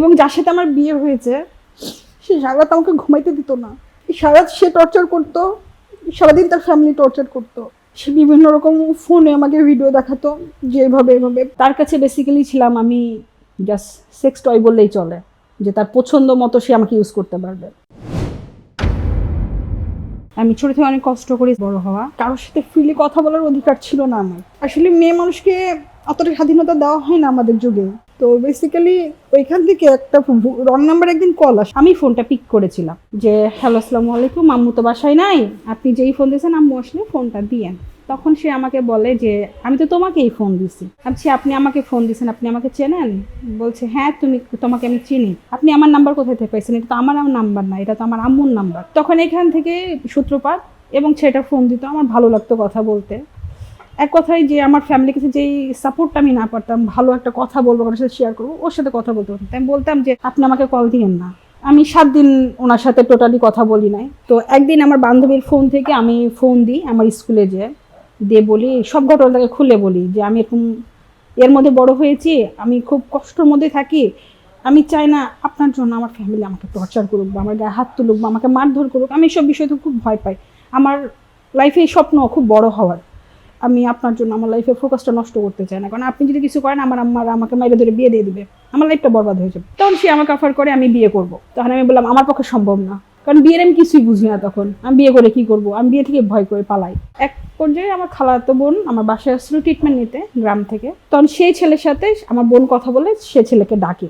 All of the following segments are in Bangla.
এবং যার সাথে আমার বিয়ে হয়েছে, সে সারা আমাকে ঘুমাইতে দিত না। সারা সে টর্চার করতো, সারাদিন তার ফ্যামিলি টর্চার করতো। সে বিভিন্ন রকম ফোনে আমাকে ভিডিও দেখাতো, যে এভাবে এভাবে। তার কাছে বেসিক্যালি ছিলাম আমি জাস্ট সেক্স টয় বললেই চলে, যে তার পছন্দ মতো সে আমাকে ইউজ করতে পারবে। আমি ছোট থেকে অনেক কষ্ট করে বড় হওয়া। কারোর সাথে ফ্রিলি কথা বলার অধিকার ছিল না আমার। আসলে মেয়ে মানুষকে অতটা স্বাধীনতা দেওয়া হয় না আমাদের যুগে। তো বেসিক্যালি ওইখান থেকে একটা রং নাম্বার একদিন কল আসে। আমি ফোনটা পিক করেছিলাম যে হ্যালো আসসালামু আলাইকুম, আম্মু তো বাসায় নাই। আপনি যেই ফোন দিয়েছেন, আম্মু আসলে ফোনটা দিয়েন। তখন সে আমাকে বলে যে, আমি তো তোমাকেই ফোন দিছি। ভাবছি আপনি আমাকে ফোন দিয়েছেন, আপনি আমাকে চেনেন? বলছে হ্যাঁ তুমি, তোমাকে আমি চিনি। আপনি আমার নাম্বার কোথায় থেকে পাইছেন? এটা তো আমার নাম্বার না, এটা তো আমার আম্মুর নাম্বার তখন এখান থেকে সূত্রপাত এবং সেটা ফোন দিত, আমার ভালো লাগতো কথা বলতে। এক কথায় যে আমার ফ্যামিলির কাছে যেই সাপোর্টটা আমি না পারতাম, ভালো একটা কথা বলব কারোর সাথে শেয়ার করব, ওর সাথে কথা বলতে পারতাম। আমি বলতাম যে, আপনি আমাকে কল দিয়েন না। আমি সাত দিন ওনার সাথে টোটালি কথা বলি নাই। তো একদিন আমার বান্ধবীর ফোন থেকে আমি ফোন দিই, আমার স্কুলে যে দিয়ে বলি, সব ঘটনাটাকে খুলে বলি যে, আমি এরকম এর মধ্যে বড় হয়েছি, আমি খুব কষ্টের মধ্যে থাকি। আমি চাই না আপনার জন্য আমার ফ্যামিলি আমাকে টর্চার করুক বা আমার গায়ে হাত তুলুক বা আমাকে মারধর করুক। আমি এসব বিষয় তো খুব ভয় পাই। আমার লাইফে স্বপ্ন খুব বড় হওয়ার। আমি আপনার জন্য আমার লাইফে ফোকাসটা নষ্ট করতে চাই না। কারণ আপনি যদি কিছু করেন, আমার আম্মার আমাকে মাইরে ধরে বিয়ে দিয়ে দিবে। আমার লাইফটা বরবাদ হয়ে যাবে। তখন সে আমাকে অফার করে, আমি বিয়ে করব। তখন আমি বললাম, আমার পক্ষে সম্ভব না। কারণ বিয়ের আমি কিছুই বুঝি না তখন। আমি বিয়ে করে কি করব? আমি বিয়ে থেকে ভয় করে পালাই। এক পর্যায়ে আমার খালাতো বোন আমার বাসায় আসছিল ট্রিটমেন্ট নিতে গ্রাম থেকে। তখন সেই ছেলের সাথে আমার বোন কথা বলে সে ছেলেকে ডাকে।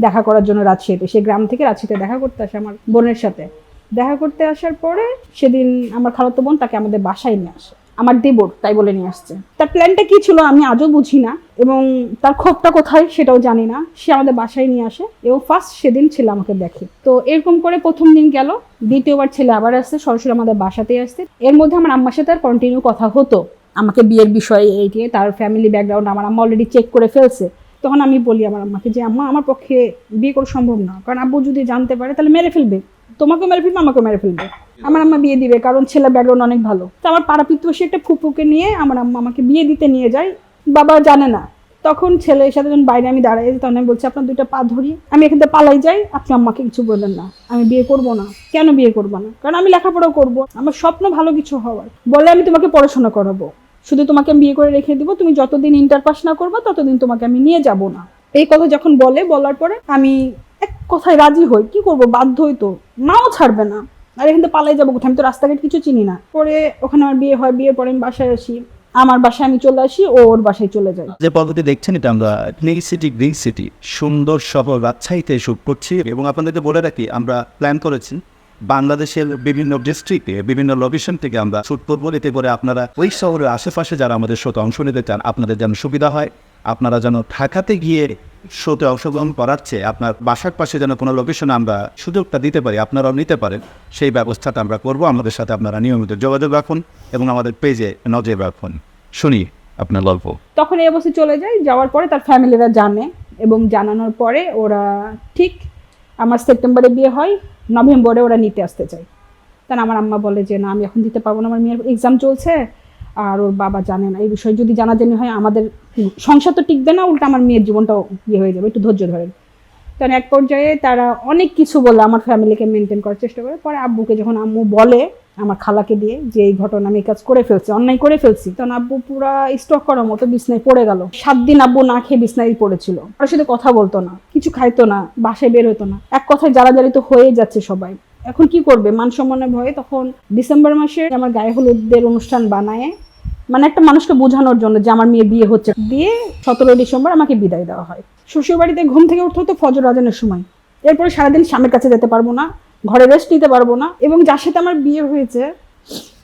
দেখা করার জন্য রাজশাহীতে। সে গ্রাম থেকে রাজশাহীতে দেখা করতে আসে আমার বোনের সাথে। দেখা করতে আসার পরে সেদিন আমার খালাতো বোন তাকে আমাদের বাসায় নিয়ে আসে। আমার দেবর তাই বলে নিয়ে আসছে। তার প্ল্যানটা কি ছিল আমি আজও বুঝি না এবং তার ক্ষোভটা কোথায় সেটাও জানি না। সে আমাদের বাসায় নিয়ে আসে এবং ফার্স্ট সেদিন ছেলে আমাকে দেখে। তো এরকম করে প্রথম দিন গেল, দ্বিতীয়বার ছেলে আবার আসছে, সরাসরি আমাদের বাসাতেই আসছে। এর মধ্যে আমার আম্মার সাথে আর কন্টিনিউ কথা হতো। আমাকে বিয়ের বিষয়ে এই এইটি তার ফ্যামিলি ব্যাকগ্রাউন্ড আমার আম্মা অলরেডি চেক করে ফেলছে। তখন আমি বলি আমার আম্মাকে যে, আম্মা, আমার পক্ষে বিয়ে করা সম্ভব না। কারণ আব্বু যদি জানতে পারে তাহলে মেরে ফেলবে। তোমাকেও মেরে ফেলবে, আমাকেও মেরে ফেলবে। আমার আম্মা বিয়ে দিবে, কারণ ছেলে ব্যাকগ্রাউন্ড অনেক ভালো। তো আমার পাড়া প্রতিবেশী একটা ফুপুকে নিয়ে আমার আম্মা আমাকে বিয়ে দিতে নিয়ে যায়। বাবা জানে না। তখন ছেলের সাথে যখন বাইরে আমি দাঁড়াই, তখন আমি বলছি, আপনার দুইটা পা ধরি। আমি এখান থেকে পালাই যাই, আপনি আম্মাকে কিছু বললেন না। আমি বিয়ে করব না। কেন বিয়ে করব না? কারণ আমি লেখাপড়াও করব। আমার স্বপ্ন ভালো কিছু হওয়ার। বলে আমি তোমাকে পড়াশোনা করাবো। শুধু তোমাকে আমি বিয়ে করে রেখে দিব, তুমি যতদিন ইন্টার পাস না করব, ততদিন তোমাকে আমি নিয়ে যাব না। এই কথা যখন বলে, বলার পরে আমি এক কথায় রাজি হই। কি করব? বাধ্য হই তো। নাও ছাড়বে না। আর এখান থেকে পালাই যাব কোথায়? আমি তো রাস্তাঘাট কিছু চিনি না। পরে ওখানে আমার বিয়ে হয়, বিয়ের পরে আমি বাসায় আসি। আমার বাসায় আমি চলে আসি, ও ওর বাসায় চলে যায়। যে পদ্ধতি দেখছেন এটা আমরা ক্লিন সিটি, গ্রিন সিটি, সুন্দর শহর রাজশাহীতে শুট করছি। এবং আপনাদেরকে বলে রাখি, আমরা প্ল্যান করেছি, বাংলাদেশের বিভিন্ন ডিস্ট্রিক্টে বিভিন্ন লোকেশন থেকে আমরা শুট করব। এতে করে আপনারা ওই শহরের আশেপাশে যারা আমাদের শোতে অংশ নিতে চান, আপনাদের যেন সুবিধা হয়। আপনারা যেন ঢাকাতে গিয়ে শোতে অংশগ্রহণ করাচ্ছে আপনার বাসার পাশে যেন কোনো লোকেশনে আমরা সুযোগটা দিতে পারি, আপনারাও নিতে পারেন, সেই ব্যবস্থাটা আমরা করব। আমাদের সাথে আপনারা নিয়মিত যোগাযোগ রাখুন এবং আমাদের পেজে নজর রাখুন। শুনি, আপনার গল্প। তখন এই অবস্থায় চলে যায়, যাওয়ার পরে তার ফ্যামিলিরা জানে এবং জানানোর পরে ওরা ঠিক আমার সেপ্টেম্বরে বিয়ে হয় নভেম্বরে ওরা নিতে আসতে চায়। তখন আমার আম্মা বলে যে, না, আমি এখন দিতে পারব না, আমার মেয়ের এক্সাম চলছে আর ওর বাবা জানে না। এই বিষয়ে যদি জানাজানি হয়, আমাদের সংসার তো টিকবে না, উল্টা আমার মেয়ের জীবনটাও ইয়ে হয়ে যাবে, একটু ধৈর্য ধরেন। তখন এক পর্যায়ে তারা অনেক কিছু বলে আমার ফ্যামিলিকে মেনটেন করার চেষ্টা করে, পরে আব্বুকে যখন আম্মু বলে আমার খালাকে দিয়ে যে এই ঘটনা আমি কাজ করে ফেলছি, অন্যায় করে ফেলছি, তখন আব্বু পুরা স্টক করার মতো বিছনায় পড়ে গেল। সাত দিন আব্বু না খেয়ে বিছনায় পড়েছিল। আর সাথে কথা বলতো না, কিছু খাইতো না, বাসায় বের হতো না। এক কথায় জ্বালাজালি তো হয়েই যাচ্ছে সবাই। এখন কি করবে? মান সম্মানের ভয়ে তখন ডিসেম্বর মাসে আমার গায়ে হলুদের অনুষ্ঠান বানায়। মানে একটা মানুষকে বোঝানোর জন্য যে আমার মেয়ে বিয়ে হচ্ছে। দিয়ে সতেরো ডিসেম্বর আমাকে বিদায় দেওয়া হয়। শ্বশুর বাড়িতে ঘুম থেকে উঠতে হতো ফজর আজানের সময়। এরপরে সারাদিন স্বামীর কাছে যেতে পারব না, ঘরে রেস্ট নিতে পারব না এবং যার সাথে আমার বিয়ে হয়েছে,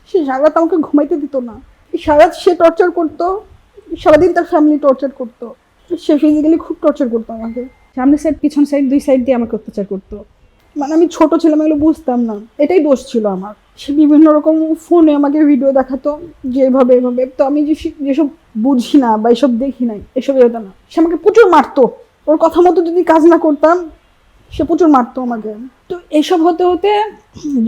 সে সারা আমাকে ঘুমাইতে দিত না। সারা রাত সে টর্চার করতো, সারাদিন তার ফ্যামিলি টর্চার করতো। সে ফিজিক্যালি খুব টর্চার করতো আমাকে। সামনে সাইড পিছন সাইড দুই সাইড দিয়ে আমাকে অত্যাচার করতো। মানে আমি ছোট ছিলাম, এগুলো বুঝতাম না। এটাই দোষ ছিল আমার। সে বিভিন্ন রকম ফোনে আমাকে ভিডিও দেখাতো, যে এভাবে এভাবে। তো আমি যে যেসব বুঝি না বা এসব দেখি নাই, এসব হতো না। সে আমাকে প্রচুর মারতো। ওর কথা মতো যদি কাজ না করতাম, সে প্রচুর মারতো আমাকে। তো এসব হতে হতে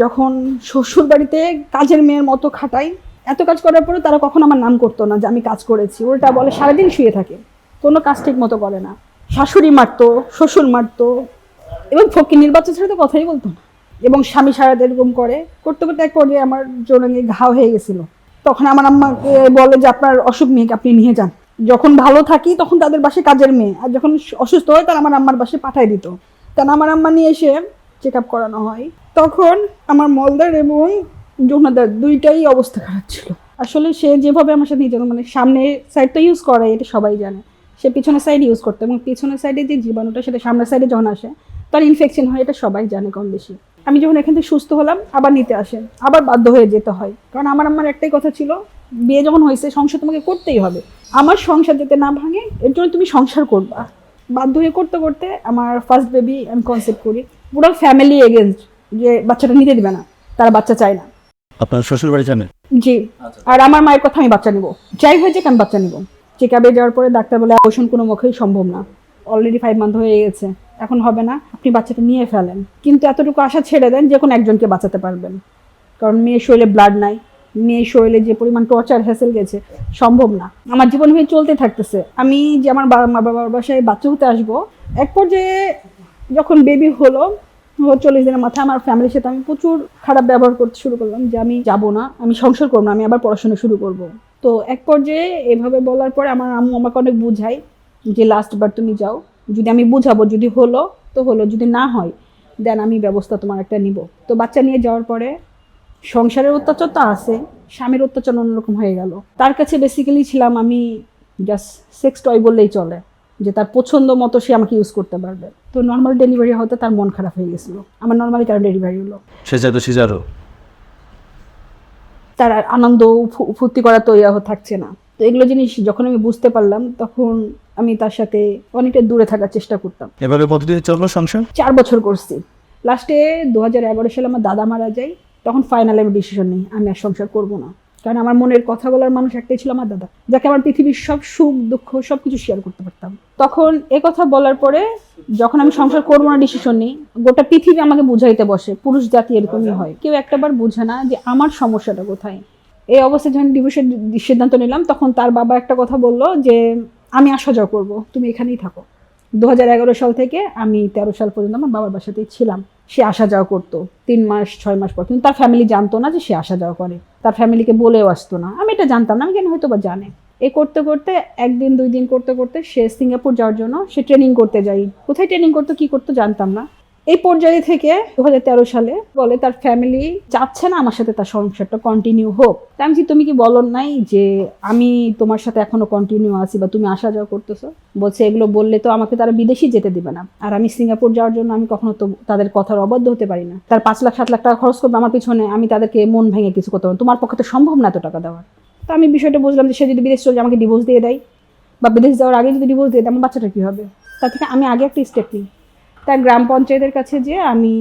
যখন শ্বশুর বাড়িতে কাজের মেয়ের মতো খাটাই, এত কাজ করার পরে তারা কখন আমার নাম করতো না যে আমি কাজ করেছি। উল্টা বলে সারাদিন শুয়ে থাকে। কোনো কাজ ঠিক মতো করে না। শাশুড়ি মারতো, শ্বশুর মারতো এবং ফকির বাচ্চা ছাড়া তো কথাই বলতো এবং স্বামী সারাতে এরকম করে। করতে করতে এক পর্যায়ে আমার জোরঙ্গে ঘাও হয়ে গেছিল। তখন আমার আম্মাকে বলে যে, আপনার অসুখ মেয়েকে আপনি নিয়ে যান। যখন ভালো থাকি, তখন তাদের বাসে কাজের মেয়ে। আর যখন অসুস্থ হয়, তারা আমার আম্মার বাসে পাঠায় দিত। কারণ আমার আম্মা নিয়ে এসে চেক আপ করানো হয়? তখন আমার মলদার এবং যমুনাদার দুইটাই অবস্থা খারাপ ছিল। আসলে সে যেভাবে আমার সাথে নিজের মানে সামনে সাইডটা ইউজ করে, এটা সবাই জানে। সে পিছনের সাইড ইউজ করতো এবং পিছনের সাইডে যে জীবাণুটা, সেটা সামনের সাইডে যখন আসে তার ইনফেকশন হয় এটা সবাই জানে কম বেশি। আমি যখন এখান থেকে সুস্থ হলাম আবার নিতে আসেন আবার বাধ্য হয়ে যেতে হয়। কারণ আমার আমার একটাই কথা ছিল বিয়ে যখন হয়েছে সংসার তোমাকে করতেই হবে। আমার সংসার যাতে না ভাঙে এর জন্য তুমি সংসার করবা। বাধ্য হয়ে করতে করতে আমার ফার্স্ট বেবি আমি কনসেপ্ট করি। পুরো ফ্যামিলি এগেনস্ট যে বাচ্চাটা নিতে দিবে না তারা বাচ্চা চায় না। আপনার শ্বশুর বাড়ি জানেন? জি। আর আমার মায়ের কথা আমি বাচ্চা নিব। যাই হয়ে যাক আমি বাচ্চা নিব। চেক আপে যাওয়ার পরে ডাক্তার বলে অবসান কোনো মুখেই সম্ভব না। অলরেডি ফাইভ মান্থ হয়ে গেছে। এখন হবে না, আপনি বাচ্চাটা নিয়ে ফেলেন। কিন্তু এতটুকু আশা ছেড়ে দেন যে কোনো একজনকে বাঁচাতে পারবেন। কারণ মেয়ের শরীরে ব্লাড নাই, মেয়ের শরীরে যে পরিমাণ টর্চার হ্যাসেল গেছে, সম্ভব না। আমার জীবন হয়ে চলতে থাকতেছে। আমি যে আমার মা, বাবার বাসায় বাচ্চা হতে আসব, এক পর্যায়ে যখন বেবি হলো চল্লিশ দিনের মাথায় আমার ফ্যামিলির সাথে আমি প্রচুর খারাপ ব্যবহার করতে শুরু করলাম যে আমি যাব না, আমি সংসার করব না, আমি আবার পড়াশোনা শুরু করব। তো এক পর্যায়ে এভাবে বলার পরে আমার আম্মু আমাকে অনেক বুঝাই যে লাস্ট বার তুমি যাও যদি আমি বুঝাবো যদি হলো তো হলো যদি না হয় দেন আমি ব্যবস্থা তোমার একটা নিব। তো বাচ্চা নিয়ে যাওয়ার পরে সংসারের অত্যাচার তো আছে স্বামীর অত্যাচার অন্যরকম হয়ে গেল। তার কাছে বেসিক্যালি ছিলাম আমি জাস্ট সেক্স টয় বললেই চলে যে তার পছন্দ মতো সে আমাকে ইউজ করতে পারবে। তো নর্মাল ডেলিভারি হতে তার মন খারাপ হয়ে গেছিল। আমার নর্মালি কারণ ডেলিভারি হলো। সিজারও তার আনন্দ ফুর্তি করা তো ইয়া থাকছে না। তো এগুলো জিনিস যখন আমি বুঝতে পারলাম তখন আমি তার সাথে অনেকটা দূরে থাকার চেষ্টা করতাম। এভাবে কতদিন চলল সংসার? চার বছর করছি। লাস্টে দু হাজার এগারো সালে আমার দাদা মারা যায় তখন ফাইনাল আমি ডিসিশন নিই আমি আর সংসার করব না। কারণ আমার মনের কথা বলার মানুষ একটাই ছিল আমার দাদা যাকে আমার পৃথিবীর সব সুখ দুঃখ সব কিছু শেয়ার করতে পারতাম। তখন এ কথা বলার পরে যখন আমি সংসার করব না ডিসিশন নিই গোটা পৃথিবী আমাকে বুঝাইতে বসে পুরুষ জাতি এরকমই হয়। কেউ একটাবার বুঝে না যে আমার সমস্যাটা কোথায়। এই অবস্থায় যখন ডিভোর্সের সিদ্ধান্ত নিলাম, তখন তার বাবা একটা কথা বলল যে, আমি আসা যাওয়া করব, তুমি এখানেই থাকো। দু হাজার এগারো সাল থেকে আমি তেরো সাল পর্যন্ত আমার বাবার বাসাতেই ছিলাম। সে আসা যাওয়া করতো। তিন মাস, ছয় মাস পর। কিন্তু তার ফ্যামিলি জানতো না যে সে আসা যাওয়া করে। তার ফ্যামিলিকে বলেও আসতো না। আমি এটা জানতাম না। আমি কেন হয়তো বা জানে। এ করতে করতে, একদিন, দুই দিন করতে করতে সে সিঙ্গাপুর যাওয়ার জন্য সে ট্রেনিং করতে যাই। কোথায় ট্রেনিং করতো, কি করতো জানতাম না। এই পর্যায়ে থেকে দু তেরো সালে বলে তার ফ্যামিলি চাচ্ছে না আমার সাথে তার সংসারটা কন্টিনিউ হোক। তা আমি তুমি কি বলো নাই যে আমি তোমার সাথে এখনও কন্টিনিউ আছি বা তুমি আসা যাওয়া করতেছো? বলছে, এগুলো বললে তো আমাকে তারা বিদেশি যেতে দিবে না। আর আমি সিঙ্গাপুর যাওয়ার জন্য আমি কখনো তো তাদের কথার অবাধ্য হতে পারি না। তার পাঁচ লাখ, সাত লাখ টাকা খরচ করবে আমার পিছনে, আমি তাদেরকে মন ভেঙে কিছু করতে তোমার পক্ষে তো সম্ভব না এত টাকা দেওয়ার। তো আমি বিষয়টা বুঝলাম যে সে যদি বিদেশ চলে আমাকে ডিভোর্স দিয়ে দেয়। বা বিদেশ যাওয়ার আগে যদি ডিভোর্স দিয়ে দেয়, আমার বাচ্চাটা কী হবে? তার থেকে আমি আগে একটা স্টেপ নিই। তার গ্রাম পঞ্চায়েতের কাছে যে আমি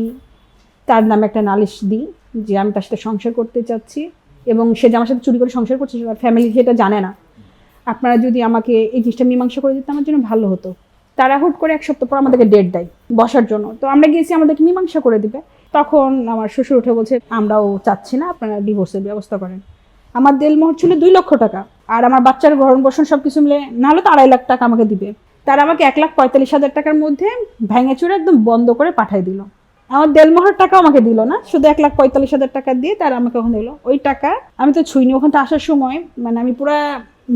তার নামে একটা নালিশ দিই যে আমি তার সাথে সংসার করতে চাচ্ছি এবং সে যে আমার সাথে চুরি করে সংসার করছে তার ফ্যামিলি সেটা জানে না। আপনারা যদি আমাকে এই জিনিসটা মীমাংসা করে দিতে আমার জন্য ভালো হতো। তারা হুট করে এক সপ্তাহ পর আমাদেরকে ডেট দেয় বসার জন্য। তো আমরা গিয়েছি, আমাদেরকে মীমাংসা করে দিবে। তখন আমার শ্বশুর উঠে বলছে, আমরাও চাচ্ছি না, আপনারা ডিভোর্সের ব্যবস্থা করেন। আমার দেলমোহর ছিল দুই লক্ষ টাকা। আর আমার বাচ্চার ভরণ পোষণ সব কিছু মিলে, না হলে তো আড়াই লাখ টাকা আমাকে দিবে। তারা আমাকে এক লাখ পঁয়তাল্লিশ হাজার টাকার মধ্যে ভেঙে চুরে একদম বন্ধ করে পাঠিয়ে দিল। আমার দেলমোহর টাকা আমাকে দিল না, শুধু এক লাখ পঁয়তাল্লিশ হাজার টাকা দিয়ে তারা আমাকে ওখানে দিল। ওই টাকা আমি তো ছুঁইনি ওখান আসার সময় মানে আমি পুরো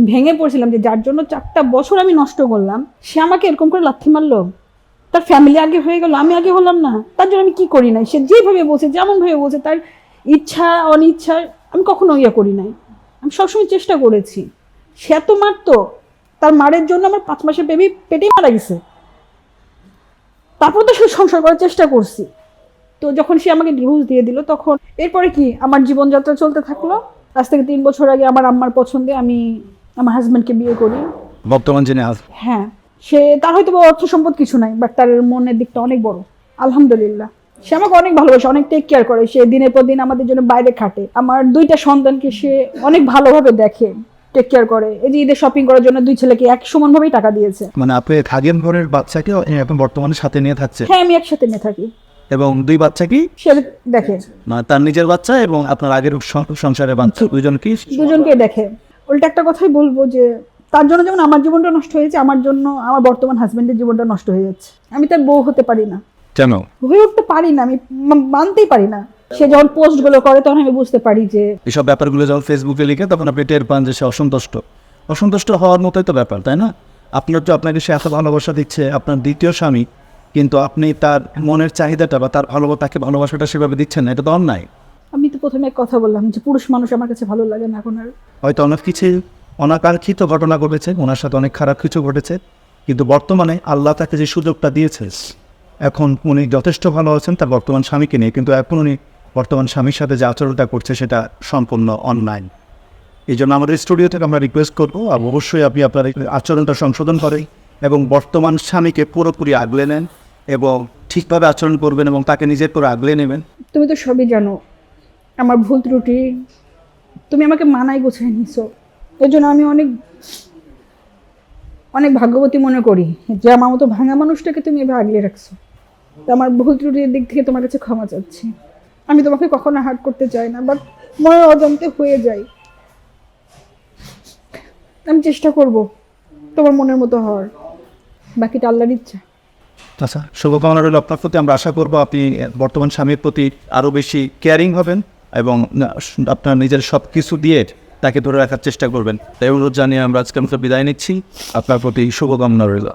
ভেঙে পড়ছিলাম যে যার জন্য চারটা বছর আমি নষ্ট করলাম, সে আমাকে এরকম করে লাথি মারলো। তার ফ্যামিলি আগে হয়ে গেল, আমি আগে হলাম না। তার জন্য আমি কি করি নাই? সে যেভাবে বলছে, যেমন ভাবে বলছে, তার ইচ্ছা, অনিচ্ছা, আমি কখনো ইয়ে করি নাই। আমি সবসময় চেষ্টা করেছি। সে এত মারতো তার মারের জন্য আমার পাঁচ মাসের বেবি পেটেই মারা গেছে। তারপর তো সে সংসার করার চেষ্টা করছি। তো যখন সে আমাকে ডিভোর্স দিয়ে দিল তখন এরপরে কি আমার জীবনযাত্রা চলতে থাকল। আজ থেকে তিন বছর আগে আমার আম্মার পছন্দে আমি আমার হাজব্যান্ডকে বিয়ে করি। বর্তমান যিনি হ্যাঁ সে তার হয়তো অর্থ সম্পদ কিছু নাই বাট তার মনের দিকটা অনেক বড়। আলহামদুলিল্লাহ। সে আমাকে অনেক ভালোবাসে অনেক টেক কেয়ার করে। সে দিনের পর দিন আমাদের জন্য বাইরে খাটে। আমার দুইটা সন্তানকে সে অনেক ভালোভাবে দেখে। টেক কেয়ার করে। এই যে ঈদের শপিং করার জন্য দুই ছেলেকে এক সমানভাবেই টাকা দিয়েছে। মানে আপনি থাকেন ঘরের বাচ্চাকে এখন বর্তমানে সাথে নিয়ে থাকছে? হ্যাঁ আমি একসাথে নিয়ে থাকি। এবং দুই বাচ্চা কি? সে দেখে। মানে তার নিজের বাচ্চা এবং আপনার আগের সংসারের বাচ্চা। দুজন কি? দুজনকে দেখে। উল্টা একটা কথাই বলব যে তার জন্য যেমন আমার জীবনটা নষ্ট হয়েছে আমার জন্য আমার বর্তমান হাজবেন্ডের জীবনটা নষ্ট হয়ে যাচ্ছে। আমি তার বউ হতে পারি না। কেন? হয়ে উঠতে পারি না আমি মানতেই পারি না। সে যখন পোস্ট পোস্টগুলো করে তখন আমি বুঝতে পারি যে এসব ব্যাপারগুলো যখন ফেসবুকে লিখে তখন আপনি টের পান যে সে অসন্তুষ্ট। অসন্তুষ্ট হওয়ার মতোই তো ব্যাপার তাই না? আপনার তো আপনাকে সে এত ভালোবাসা দিচ্ছে আপনার দ্বিতীয় স্বামী কিন্তু আপনি তার মনের চাহিদাটা বা তার ভালো তাকে ভালোবাসাটা সেভাবে দিচ্ছেন না এটা তো অন্যায়। আমি তো প্রথমে এক কথা বললাম যে পুরুষ মানুষ আমার কাছে ভালো লাগে না এখন আর হয়তো অনেক কিছু অনাকাঙ্ক্ষিত ঘটনা ঘটেছে ওনার সাথে অনেক খারাপ কিছু ঘটেছে কিন্তু বর্তমানে আল্লাহ তাকে যে সুযোগটা দিয়েছে এখন উনি যথেষ্ট ভালো আছেন তার বর্তমান স্বামীকে নিয়ে কিন্তু এখন উনি বর্তমান স্বামীর সাথে যে আচরণটা করছে সেটা সম্পূর্ণ অনলাইন। এই জন্য আমাদের স্টুডিও থেকে আমরা রিকোয়েস্ট করব, আর অবশ্যই আপনি আপনার আচরণটা সংশোধন করেন এবং বর্তমান স্বামীকে পুরোপুরি আগলে নেন এবং ঠিকভাবে আচরণ করবেন এবং তাকে নিজের করে আগলে নেবেন। তুমি তো সবই জানো, আমার ভুল ত্রুটি, তুমি আমাকে মানাই গোছাই নিছো। এর জন্য আমি অনেক অনেক ভাগ্যবতী মনে করি যে আমার মতো ভাঙা মানুষটাকে তুমি এভাবে আগলে রাখছো। তো আমার ভুল ত্রুটির দিক থেকে তোমার কাছে ক্ষমা চাচ্ছি। আমি তোমাকে কখনো হার্ট করতে চাই না বাট মনের অজান্তে হয়ে যায় আমি চেষ্টা করব তোমার মনের মতো হওয়ার। বাকিটা আল্লাহর ইচ্ছা। আচ্ছা শুভকামনা রইল আপনার প্রতি। আমরা আশা করব আপনি বর্তমান স্বামীর প্রতি আরও বেশি কেয়ারিং হবেন এবং আপনার নিজের সব কিছু দিয়ে তাকে ধরে রাখার চেষ্টা করবেন। তাই অনুরোধ জানিয়ে আমরা আজকে আমরা বিদায় নিচ্ছি। আপনার প্রতি শুভকামনা রইল।